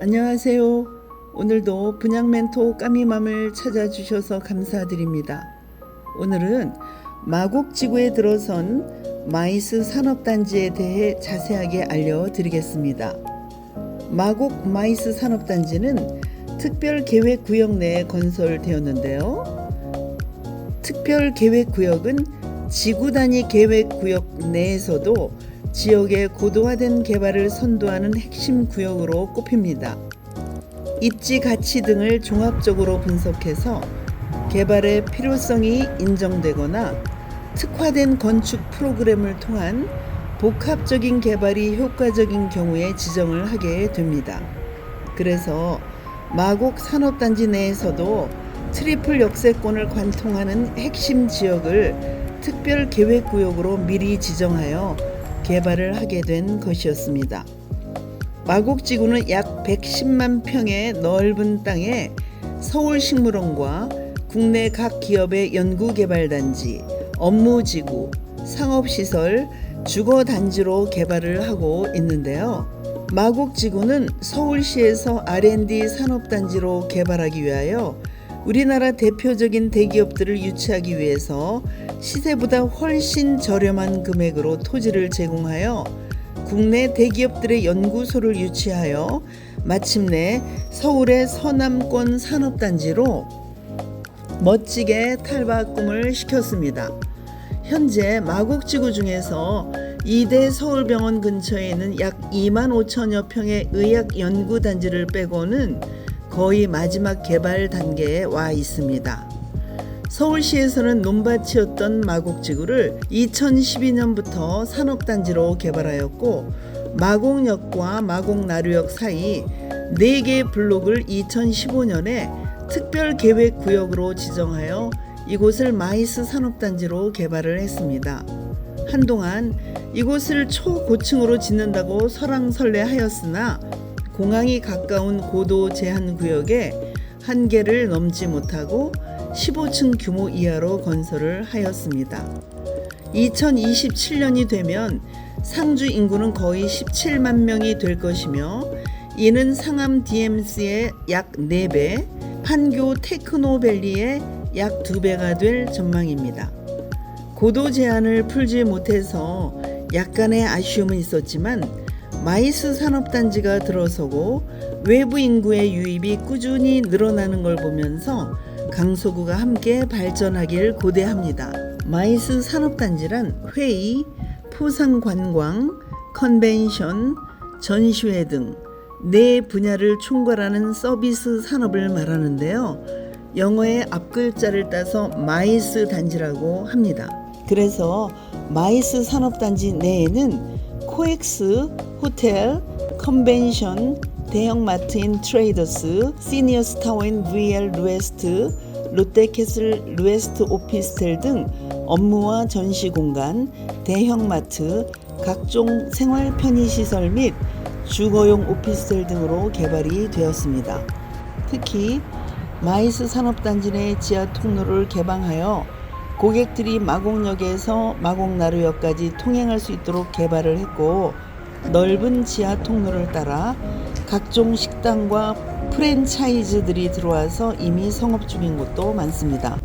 안녕하세요. 오늘도 분양 멘토 까미맘을 찾아주셔서 감사드립니다. 오늘은 마곡지구에 들어선 마이스 산업단지에 대해 자세하게 알려드리겠습니다. 마곡 마이스 산업단지는 특별계획구역 내에 건설되었는데요. 특별계획구역은 지구 단위 계획구역 내에서도 지역의 고도화된 개발을 선도하는 핵심 구역으로 꼽힙니다. 입지 가치 등을 종합적으로 분석해서 개발의 필요성이 인정되거나 특화된 건축 프로그램을 통한 복합적인 개발이 효과적인 경우에 지정을 하게 됩니다. 그래서 마곡 산업단지 내에서도 트리플 역세권을 관통하는 핵심 지역을 특별 계획구역으로 미리 지정하여 개발을 하게 된 것이었습니다. 마곡지구는 약 110만 평의 넓은 땅에 서울식물원과 국내 각 기업의 연구개발단지, 업무지구, 상업시설, 주거단지로 개발을 하고 있는데요. 마곡지구는 서울시에서 R&D 산업단지로 개발하기 위하여 우리나라 대표적인 대기업들을 유치하기 위해서 시세보다 훨씬 저렴한 금액으로 토지를 제공하여 국내 대기업들의 연구소를 유치하여 마침내 서울의 서남권 산업단지로 멋지게 탈바 꿈을 시켰습니다. 현재 마곡지구 중에서 2대 서울병원 근처에 있는 약 2만 5천여 평의 의학 연구단지를 빼고는 거의 마지막 개발 단계에 와 있습니다. 서울시에서는 논밭이었던 마곡지구를 2012년부터 산업단지로 개발하였고 마곡역과 마곡나루역 사이 4개 블록을 2015년에 특별계획구역으로 지정하여 이곳을 마이스 산업단지로 개발을 했습니다. 한동안 이곳을 초고층으로 짓는다고 설왕설래하였으나 공항이 가까운 고도 제한 구역에 한계를 넘지 못하고 15층 규모 이하로 건설을 하였습니다. 2027년이 되면 상주 인구는 거의 17만 명이 될 것이며 이는 상암 DMC의 약 4배, 판교 테크노밸리의 약 2배가 될 전망입니다. 고도 제한을 풀지 못해서 약간의 아쉬움은 있었지만 마이스 산업단지가 들어서고 외부 인구의 유입이 꾸준히 늘어나는 걸 보면서 강서구가 함께 발전하길 고대합니다. 마이스 산업단지란 회의, 포상관광, 컨벤션, 전시회 등 네 분야를 총괄하는 서비스 산업을 말하는데요. 영어의 앞글자를 따서 마이스 단지라고 합니다. 그래서 마이스 산업단지 내에는 코엑스, 호텔, 컨벤션, 대형마트인 트레이더스, 시니어 스 타워인 VR 루에스트, 롯데캐슬 루에스트 오피스텔 등 업무와 전시 공간, 대형마트, 각종 생활 편의시설 및 주거용 오피스텔 등으로 개발이 되었습니다. 특히 마이스 산업단지 내 지하 통로를 개방하여 고객들이 마곡역에서 마곡나루역까지 통행할 수 있도록 개발을 했고 넓은 지하 통로를 따라 각종 식당과 프랜차이즈들이 들어와서 이미 성업 중인 곳도 많습니다.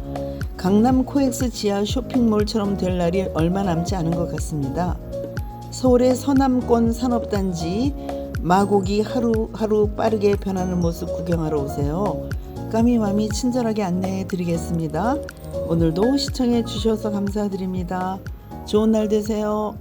강남 코엑스 지하 쇼핑몰처럼 될 날이 얼마 남지 않은 것 같습니다. 서울의 서남권 산업단지 마곡이 하루하루 빠르게 변하는 모습 구경하러 오세요. 까미맘이 친절하게 안내해 드리겠습니다. 오늘도 시청해 주셔서 감사드립니다. 좋은 날 되세요.